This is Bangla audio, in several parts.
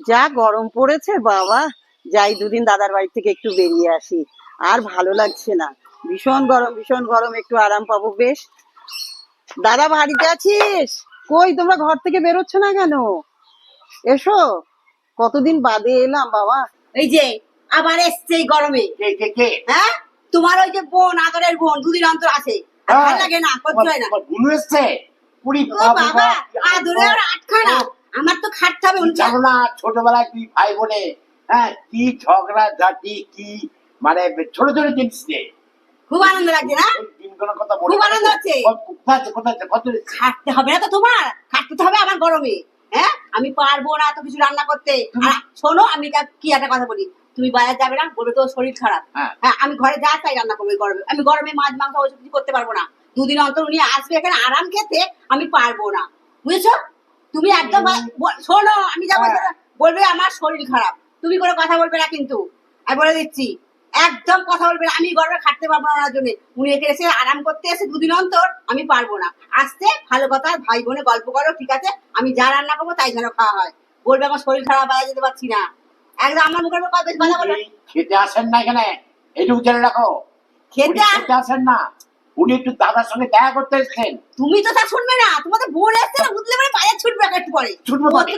যা গরম পড়েছে বাবা যাই দুদিন দাদার বাড়ি থেকে একটু বেরিয়ে আসি। আর ভালো লাগছে না। ভীষণ গরম ভীষণ গরম একটু আরাম পাবো বেশ। দাদা বাড়িতে আছিস? কই তোমরা ঘর থেকে বেরোচ্ছ না কেন? এসো। কতদিন বাদে এলাম বাবা। এই যে আবার এসছে এই গরমে। কে কে কে? হ্যাঁ? তোমার ওই যে বোন আদরের বোন দুদিন অন্তর আসে আর হ্যাঁ। ভালো লাগে না করতে হয় না। বাবা আদরের আটখানা। আমার তো খাটতে হবে জানো না ছোটবেলায় তুই ভাই বোনে? হ্যাঁ কি ঝগড়া ঝাঁটি কি? মানে ছোট ছোট জিনিস নিয়ে। খুব আনন্দ লাগছে না? দিনগুলোর কথা খুব আনন্দ হচ্ছে। কোথায় কত খাটতে হবে না তো তোমার? খাটতে তো হবে আমার গরমে। হ্যাঁ? আমি পারব না এত কিছু রান্না করতে। আর শোনো আমি কি একটা কথা বলি। তুমি বাজার যাবে না বলে তো শরীর খারাপ। হ্যাঁ। হ্যাঁ আমি ঘরে যা তাই রান্না করব গরমে। আমি গরমে মাছ মাংস ওইসব কিছু করতে পারব না। দুদিন অন্তর উনি আসবে এখানে আরাম খেতে আমি পারব না। বুঝেছ? শোনো আমি যা হ্যাঁ। বলবে আমার শরীর খারাপ। তুমি কথা বলবে না কিন্তু। আমি বলে দিচ্ছি একদম কথা বলবে না। আমি গরমে খাটতে পারব না ওনার জন্য। উনি এখানে এসে আরাম করতে এসে দুদিন অন্তর আমি পারব না। আসতে ভালো কথা ভাই বোনে গল্প করো ঠিক আছে? আমি যা রান্না করব তাই যেন খাওয়া হয়। বলবে আমার শরীর খারাপ বাইরে যেতে পারছি না। একদম আমার মুখের উপর বেশ কথা বলো। খেতে আসেন না এখানে। এইটুকু জেনে রাখো। খেতে আসেন না। উনি একটু দাদার সঙ্গে দেখা করতে এসেছেন। তুমি তো তা শুনবে না। তোমাদের বোন এসছে না বুঝলে মানে বাইরে ছুটবে একটু পরে ছুটবো মানে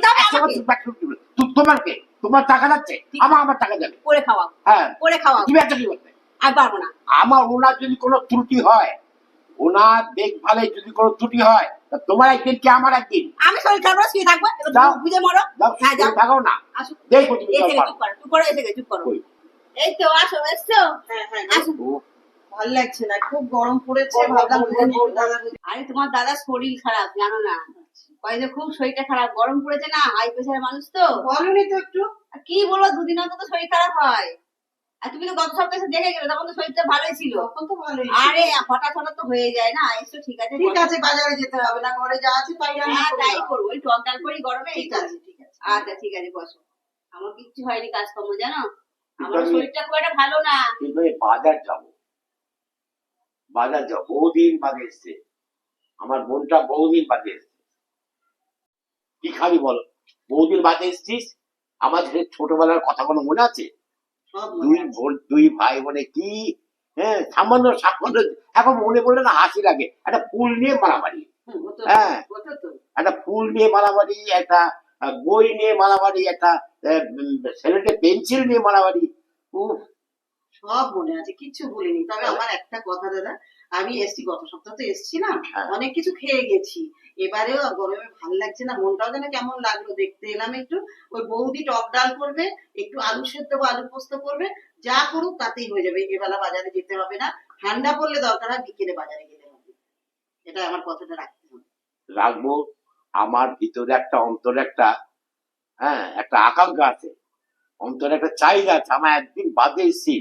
তোমার কে? তোমার টাকা যাচ্ছে? আমার আমার টাকা যাবে। করে খাওয়াও। হ্যাঁ। করে খাওয়াও। তুমি একটা কি করতে? আমি পারব না। আমার ওনার যদি কোনো ত্রুটি হয় ওনার দেখভালে যদি কোনো ত্রুটি হয় তা তোমার একদিন কি আমার একদিন? আমি শরীর খারাপ করে শুয়ে থাকব। যাও। বুঝে মরো। হ্যাঁ যাও। থাকো না। আসো দেখো তুমি চুপ করো চুপ করো এসে গে, চুপ করো। এই তো আসো এসছো। হ্যাঁ হ্যাঁ আসো ভালো লাগছে না খুব গরম পড়েছে ভাবলাম দাদা বলি। আরে তোমার দাদার শরীর খারাপ জানো না? কয় যে খুব শরীরটা খারাপ গরম পড়েছে না? হাই প্রেশার মানুষ তো। বলনি তো একটু। কি বলব দুদিন অন্তত শরীর খারাপ হয়। আর তুমি তো গত সপ্তাহে এসে দেখে গেলে তখন তো শরীরটা ভালোই ছিল। তখন তো ভালোই আরে হঠাৎ হঠাৎ তো হয়ে যায় না? এসো ঠিক আছে ঠিক আছে বাজারে যেতে হবে না ঘরে যা আছে তাই রান্না হ্যাঁ তাই করব। ওই টক ডাল করি গরমে। ঠিক আছে ঠিক আছে। আচ্ছা ঠিক আছে বসো। আমার কিচ্ছু হয়নি কাজকর্ম জানো? আমার শরীরটা খুব একটা ভালো না। কিন্তু বাজার যাব। বাজার যাব বহুদিন বাদে এসছে। আমার বোনটা বহুদিন বাদে এসছে। কি খাবি বল? বহুদিন বাদে এসছিস? আমাদের ছোটবেলার কথা কোনো মনে আছে? দুই বোন দুই ভাই বোনে কি হ্যাঁ সামান্য সামান্য এখন মনে পড়লে না হাসি লাগে। একটা ফুল নিয়ে মারামারি। হ্যাঁ। একটা ফুল নিয়ে মারামারি একটা বই নিয়ে মারামারি একটা সেলেটে পেন্সিল নিয়ে মারামারি। উফ সব মনে আছে কিচ্ছু ভুলিনি। তবে। আমার একটা কথা দাদা আমি এসছি গত সপ্তাহ তো এসছিলাম হ্যাঁ। অনেক কিছু খেয়ে গেছি। এবারেও গরমে ভালো লাগছে না মনটাও যেন কেমন লাগল দেখতে এলাম একটু। ওই বৌদি টক ডাল করবে একটু আলু সেদ্ধ বা আলু পোস্ত করবে যা করুক তাতেই হয়ে যাবে এবেলা বাজারে যেতে হবে না। ঠান্ডা পড়লে দরকার হয় বিকেলে বাজারে গেলে হবে। এটা আমার কথাটা রাখতে হবে। রাখব আমার ভিতরে একটা অন্তরে একটা হ্যাঁ একটা আকাঙ্ক্ষা আছে। অন্তরে একটা চাহিদা আছে আমার একদিন বাদে এসছি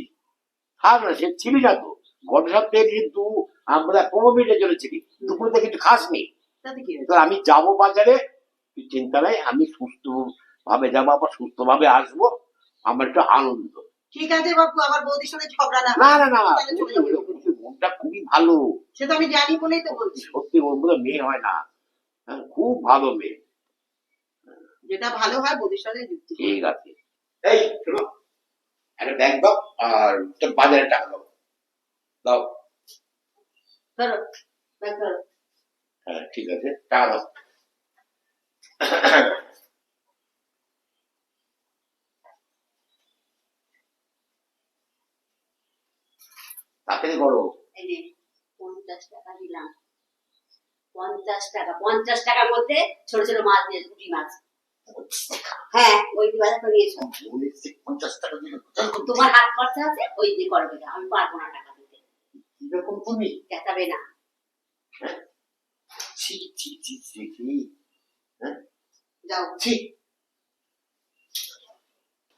না সে ছিলি না তো। গত সপ্তাহে কিন্তু আমরা পনেরো মিনিটের জন্য ছিলি দুপুর থেকে কিছু খাসনি। তাতে কি হয়েছে? তো আমি যাব বাজারে চিন্তা নাই আমি সুস্থ ভাবে যাব আবার সুস্থ ভাবে আসব। আমার একটু আনন্দ। ঠিক আছে বাবু আমার বৌদির সঙ্গে ঝগড়া না না না না তাহলে চলে যাব। ওর মনটা খুবই ভালো। সে তো আমি জানি বলেই তো বলছি। সত্যি ওর মতো মেয়ে হয় না। হ্যাঁ, খুব ভালো মেয়ে। যেটা ভালো হয় বৌদির সঙ্গে যুক্তি করো। ঠিক আছে। এই শোনো। একটা ব্যাগ দাও আর তোর বাজারে টাকা দাও। দাও। হ্যাঁ ঠিক আছে টাকা দাও। তাড়াতাড়ি করো। পঞ্চাশ টাকা দিলাম। পঞ্চাশ টাকা পঞ্চাশ টাকার মধ্যে ছোট ছোট মাছ দিয়ে পুঁটি মাছ। হ্যাঁ ওই বাজার করে নিয়েছো পঞ্চাশ টাকা দিলে তোমার হাত খরচা আছে ওই দিয়ে করবে না আমি পারব না টাকা দিতে। কীরকম তুমি? চেঁচাবে না। ছি ছি ছি ছি ছি। যাও ছি।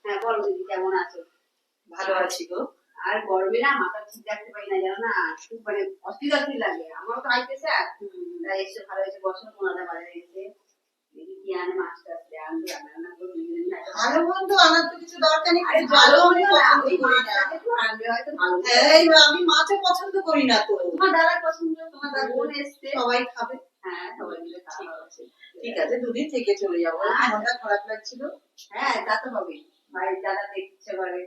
হ্যাঁ বলো দিদি কেমন আছো? ভালো আছি গো। আর গরমে না মাথা ঠিক রাখতে পারি না জানো না? খুব মানে অস্থির অস্থির লাগে। আমারও তো আইতেছে আর এসে ভালো হয়েছে বছর কোনাটা বাজারে এসে ভালো বন্ধু আমার তো কিছু দরকার নেই ভালো ভালো আমি পছন্দ করি না। এই মাছও পছন্দ করি না তো। তোমার দাদার পছন্দ তোমার দাদা বোন এসছে। সবাই খাবে। হ্যাঁ সবাই মিলে ঠিক। খাওয়া আছে ঠিক আছে দুদিন থেকে চলে যাব। আচ্ছা। মনটা খারাপ লাগছিল। হ্যাঁ তা তো হবেই। ভাই দাদা দেখতে ইচ্ছে করে